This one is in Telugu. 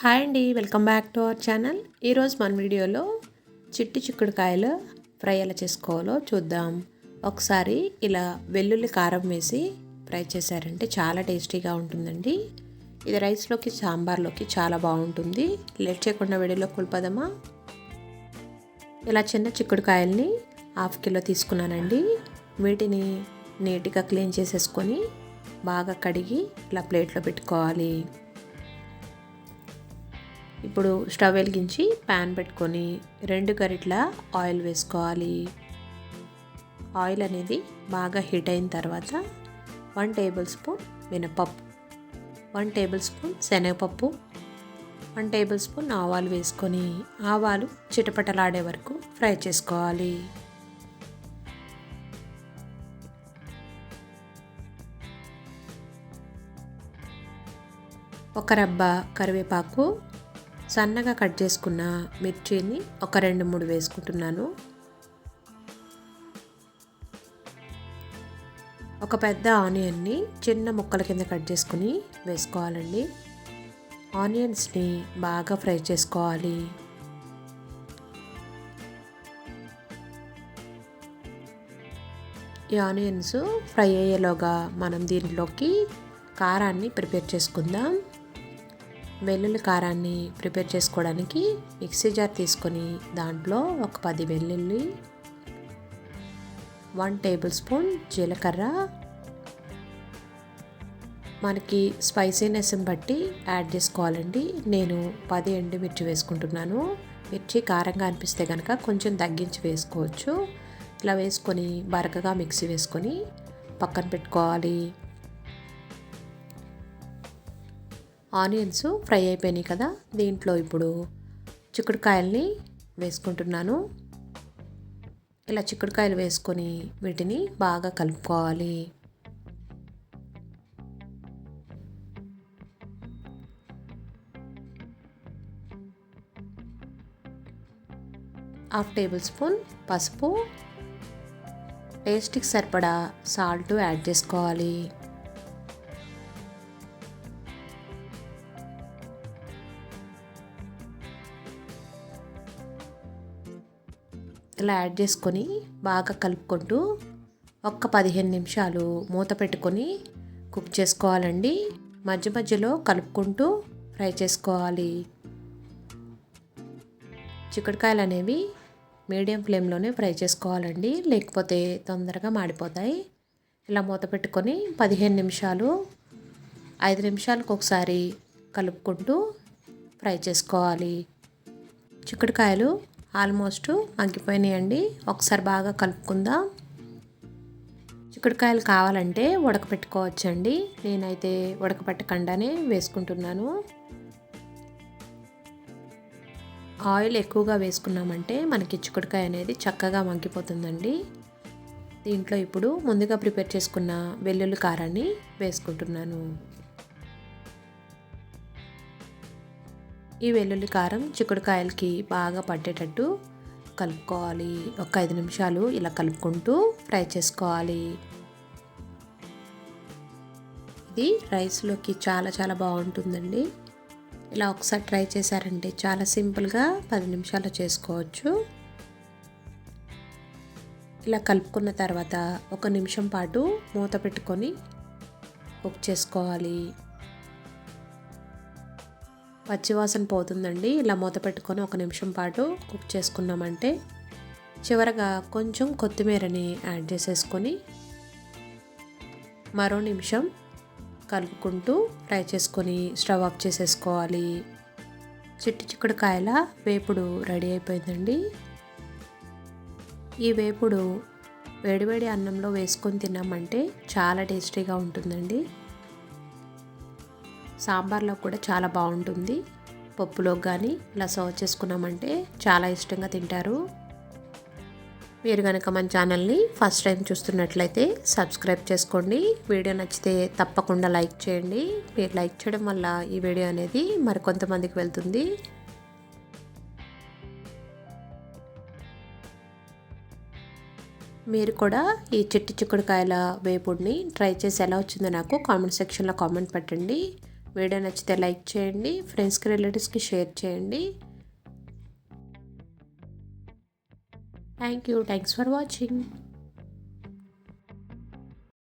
హాయ్ అండి welcome back to our channel. ఈరోజు మన వీడియోలో చిట్టి చిక్కుడుకాయలు ఫ్రై ఎలా చేసుకోవాలో చూద్దాం. ఒకసారి ఇలా వెల్లుల్లి కారం వేసి ఫ్రై చేశారంటే చాలా టేస్టీగా ఉంటుందండి. ఇది రైస్లోకి సాంబార్లోకి చాలా బాగుంటుంది. లేట్ చేయకుండా వీడియోలో కుల్పదమా ఇలా చిన్న చిక్కుడుకాయల్ని హాఫ్ కిలో తీసుకున్నానండి. వీటిని నీట్గా క్లీన్ చేసేసుకొని బాగా కడిగి ఇలా ప్లేట్లో పెట్టుకోవాలి. ఇప్పుడు స్టవ్ వెలిగించి ప్యాన్ పెట్టుకొని రెండు గరిట్ల ఆయిల్ వేసుకోవాలి. ఆయిల్ అనేది బాగా హీట్ అయిన తర్వాత వన్ టేబుల్ స్పూన్ మినపప్పు వన్ టేబుల్ స్పూన్ శనగపప్పు వన్ టేబుల్ స్పూన్ ఆవాలు వేసుకొని ఆవాలు చిటపటలాడే వరకు ఫ్రై చేసుకోవాలి. ఒక రబ్బ కరివేపాకు సన్నగా కట్ చేసుకున్న మిర్చిని ఒక రెండు మూడు వేసుకుంటున్నాను. ఒక పెద్ద ఆనియన్ని చిన్న ముక్కల కింద కట్ చేసుకుని వేసుకోవాలండి. ఆనియన్స్ని బాగా ఫ్రై చేసుకోవాలి. ఈ ఆనియన్స్ ఫ్రై అయ్యేలోగా మనం దీంట్లోకి కారాన్ని ప్రిపేర్ చేసుకుందాం. వెల్లుల్లి కారాన్ని ప్రిపేర్ చేసుకోవడానికి మిక్సీ జార్ తీసుకొని దాంట్లో ఒక పది వెల్లుల్లి వన్ టేబుల్ స్పూన్ జీలకర్ర. మనకి స్పైసీనెస్ని బట్టి యాడ్ చేసుకోవాలండి. నేను పది ఎండుమిర్చి వేసుకుంటున్నాను. మిర్చి కారంగా అనిపిస్తే కనుక కొంచెం తగ్గించి వేసుకోవచ్చు. ఇలా వేసుకొని బరకగా మిక్సీ వేసుకొని పక్కన పెట్టుకోవాలి. ఆనియన్స్ ఫ్రై అయిపోయినాయి కదా దీంట్లో ఇప్పుడు చిక్కుడుకాయల్ని వేసుకుంటున్నాను. ఇలా చిక్కుడుకాయలు వేసుకొని వీటిని బాగా కలుపుకోవాలి. హాఫ్ టేబుల్ స్పూన్ పసుపు టేస్ట్కి సరిపడా సాల్ట్ యాడ్ చేసుకోవాలి. ఇలా యాడ్ చేసుకొని బాగా కలుపుకుంటూ ఒక్క పదిహేను నిమిషాలు మూత పెట్టుకొని కుక్ చేసుకోవాలండి. మధ్య మధ్యలో కలుపుకుంటూ ఫ్రై చేసుకోవాలి. చిక్కుడుకాయలు అనేవి మీడియం ఫ్లేమ్లోనే ఫ్రై చేసుకోవాలండి. లేకపోతే తొందరగా మాడిపోతాయి. ఇలా మూత పెట్టుకొని పదిహేను నిమిషాలు ఐదు నిమిషాలకు ఒకసారి కలుపుకుంటూ ఫ్రై చేసుకోవాలి. చిక్కుడుకాయలు ఆల్మోస్ట్ మగ్గిపోయినాయండి. ఒకసారి బాగా కలుపుకుందాం. చిక్కుడుకాయలు కావాలంటే ఉడకపెట్టుకోవచ్చండి. నేనైతే ఉడకపెట్టకుండానే వేసుకుంటున్నాను. ఆయిల్ ఎక్కువగా వేసుకున్నామంటే మనకి చిక్కుడుకాయ అనేది చక్కగా మగ్గిపోతుందండి. దీంట్లో ఇప్పుడు ముందుగా ప్రిపేర్ చేసుకున్న వెల్లుల్లి కారాన్ని వేసుకుంటున్నాను. ఈ వెల్లుల్లి కారం చిక్కుడుకాయలకి బాగా పట్టేటట్టు కలుపుకోవాలి. ఒక ఐదు నిమిషాలు ఇలా కలుపుకుంటూ ఫ్రై చేసుకోవాలి. ఇది రైస్లోకి చాలా చాలా బాగుంటుందండి. ఇలా ఒకసారి ట్రై చేశారంటే చాలా సింపుల్గా పది నిమిషాలు చేసుకోవచ్చు. ఇలా కలుపుకున్న తర్వాత ఒక నిమిషం పాటు మూత పెట్టుకొని కుక్ చేసుకోవాలి. పచ్చివాసన పోతుందండి. ఇలా మూత పెట్టుకొని ఒక నిమిషం పాటు కుక్ చేసుకున్నామంటే చివరగా కొంచెం కొత్తిమీరని యాడ్ చేసేసుకొని మరో నిమిషం కలుపుకుంటూ ఫ్రై చేసుకొని స్టవ్ ఆఫ్ చేసేసుకోవాలి. చిట్టి చిక్కుడుకాయల వేపుడు రెడీ అయిపోయిందండి. ఈ వేపుడు వేడివేడి అన్నంలో వేసుకొని తిన్నామంటే చాలా టేస్టీగా ఉంటుందండి. సాంబార్లో కూడా చాలా బాగుంటుంది. పప్పులో కానీ ఇలా సర్వ్ చేసుకున్నామంటే చాలా ఇష్టంగా తింటారు. మీరు కనుక మన ఛానల్ని ఫస్ట్ టైం చూస్తున్నట్లయితే సబ్స్క్రైబ్ చేసుకోండి. వీడియో నచ్చితే తప్పకుండా లైక్ చేయండి. మీరు లైక్ చేయడం వల్ల ఈ వీడియో అనేది మరికొంతమందికి వెళ్తుంది. మీరు కూడా ఈ చిట్టి చిక్కుడుకాయల వేపుడిని ట్రై చేసి ఎలా వచ్చిందో నాకు కామెంట్ సెక్షన్లో కామెంట్ పెట్టండి. వీడియో నచ్చితే లైక్ చేయండి ఫ్రెండ్స్కి రిలేటివ్స్కి షేర్ చేయండి. Thank you thanks for watching